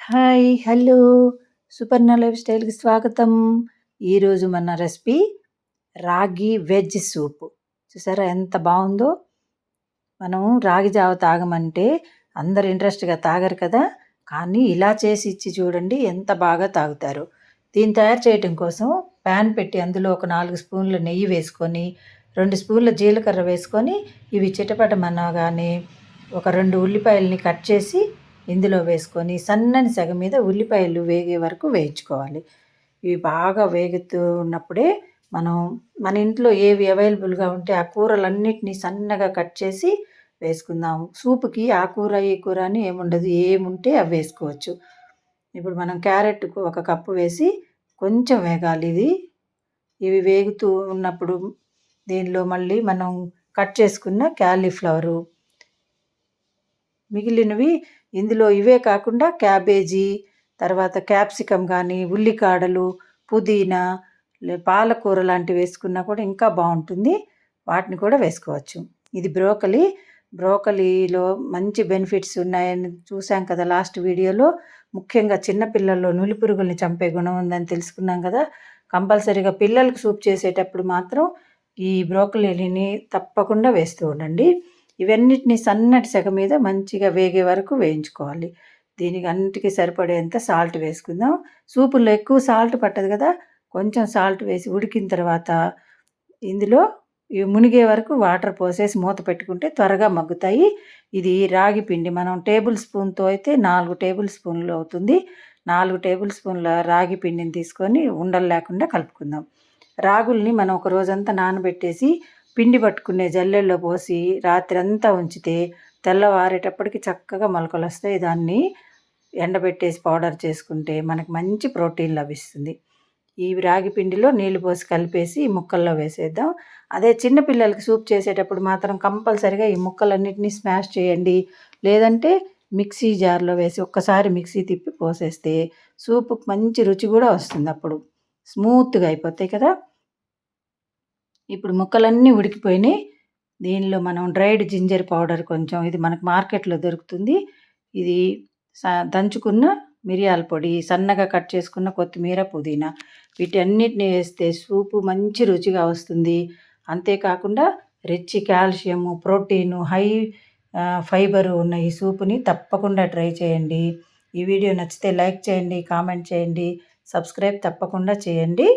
Hi! Hello! Suparna life స్టైల్‌కి స్వాగతం. ఈరోజు మన రెసిపీ రాగి వెజ్ సూప్. చూసారా ఎంత బాగుందో మనం రాగి జావ తాగమంటే అందరు ఇంట్రెస్ట్‌గా తాగరు కదా! కానీ ఇలా చేసి ఇచ్చి చూడండి ఎంత బాగా తాగుతారు దీన్ని తయారు చేయటం కోసం పాన్ పెట్టి అందులో ఒక నాలుగు స్పూన్ల నెయ్యి వేసుకొని, రెండు స్పూన్ల జీలకర్ర వేసుకొని, ఇవి చిటపటమనగానే ఒక రెండు ఉల్లిపాయలని కట్ చేసి ఇందులో వేసుకొని సన్నని సెగ మీద ఉల్లిపాయలు వేగే వరకు వేయించుకోవాలి. ఇవి బాగా వేగుతూ ఉన్నప్పుడే మనం మన ఇంట్లో ఏవి అవైలబుల్‌గా ఉంటే ఆ కూరలన్నిటిని సన్నగా కట్ చేసి వేసుకుందాము సూప్‌కి ఆ కూర, ఈ కూర అని ఏముండదు. ఏముంటే అవి వేసుకోవచ్చు. ఇప్పుడు మనం క్యారెట్ ఒక కప్పు వేసి కొంచెం వేగాలి ఇది. ఇవి వేగుతూ ఉన్నప్పుడు దీనిలో మళ్ళీ మనం కట్ చేసుకున్న క్యాలీఫ్లవరు మిగిలినవి ఇందులో ఇవే కాకుండా క్యాబేజీ, తర్వాత క్యాప్సికమ్ కానీ, ఉల్లికాడలు, పుదీనా, లే పాలకూర లాంటివి వేసుకున్నా కూడా ఇంకా బాగుంటుంది. వాటిని కూడా వేసుకోవచ్చు. ఇది బ్రోకలీ. బ్రోకలీలో మంచి బెనిఫిట్స్ ఉన్నాయని చూసాం కదా లాస్ట్ వీడియోలో. ముఖ్యంగా చిన్న పిల్లల్లో నులిపురుగుల్ని చంపే గుణం ఉందని తెలుసుకున్నాం కదా! కంపల్సరీగా పిల్లలకు సూప్ చేసేటప్పుడు మాత్రం ఈ బ్రోకలీని తప్పకుండా వేస్తూ ఉండండి. ఇవన్నిటిని సన్నటి సెగ మీద మంచిగా వేగే వరకు వేయించుకోవాలి. దీనికి అన్నిటికీ సరిపడేంత సాల్ట్ వేసుకుందాం. సూపుల్లో ఎక్కువ సాల్ట్ పట్టదు కదా! కొంచెం సాల్ట్ వేసి ఉడికిన తర్వాత ఇందులో ఇవి మునిగే వరకు వాటర్ పోసేసి మూత పెట్టుకుంటే త్వరగా మగ్గుతాయి. ఇది రాగి పిండి. మనం టేబుల్ స్పూన్‌తో అయితే నాలుగు టేబుల్ స్పూన్‌లు అవుతుంది. నాలుగు టేబుల్ స్పూన్‌ల రాగి పిండిని తీసుకొని ఉండలు లేకుండా కలుపుకుందాం. రాగుల్ని మనం ఒక రోజంతా నానబెట్టేసి పిండి పట్టుకునే జల్లెల్లో పోసి రాత్రంతా ఉంచితే తెల్లవారేటప్పటికి చక్కగా మొలకలు వస్తాయి దాన్ని ఎండబెట్టేసి పౌడర్ చేసుకుంటే మనకు మంచి ప్రోటీన్ లభిస్తుంది. ఈ రాగి పిండిలో నీళ్ళు పోసి కలిపేసి ఈ ముక్కల్లో వేసేద్దాం. అదే చిన్నపిల్లలకి సూప్ చేసేటప్పుడు మాత్రం కంపల్సరీగా ఈ ముక్కలన్నిటిని స్మాష్ చేయండి. లేదంటే మిక్సీ జార్‌లో వేసి ఒక్కసారి మిక్సీ తిప్పి పోసేస్తే సూప్‌కి మంచి రుచి కూడా వస్తుంది అప్పుడు స్మూత్‌గా అయిపోతాయి కదా! ఇప్పుడు ముక్కలన్నీ ఉడికిపోయినాయి. దీనిలో మనం డ్రైడ్ జింజర్ పౌడర్ కొంచెం ఇది మనకు మార్కెట్‌లో దొరుకుతుంది. ఇది దంచుకున్న మిరియాల పొడి, సన్నగా కట్ చేసుకున్న కొత్తిమీర, పుదీనా వీటన్నిటిని వేస్తే సూపు మంచి రుచిగా వస్తుంది. అంతేకాకుండా rich calcium, protein, high fibre ఉన్న ఈ సూపుని తప్పకుండా ట్రై చేయండి. ఈ వీడియో నచ్చితే లైక్ చేయండి, కామెంట్ చేయండి, సబ్స్క్రైబ్ తప్పకుండా చేయండి.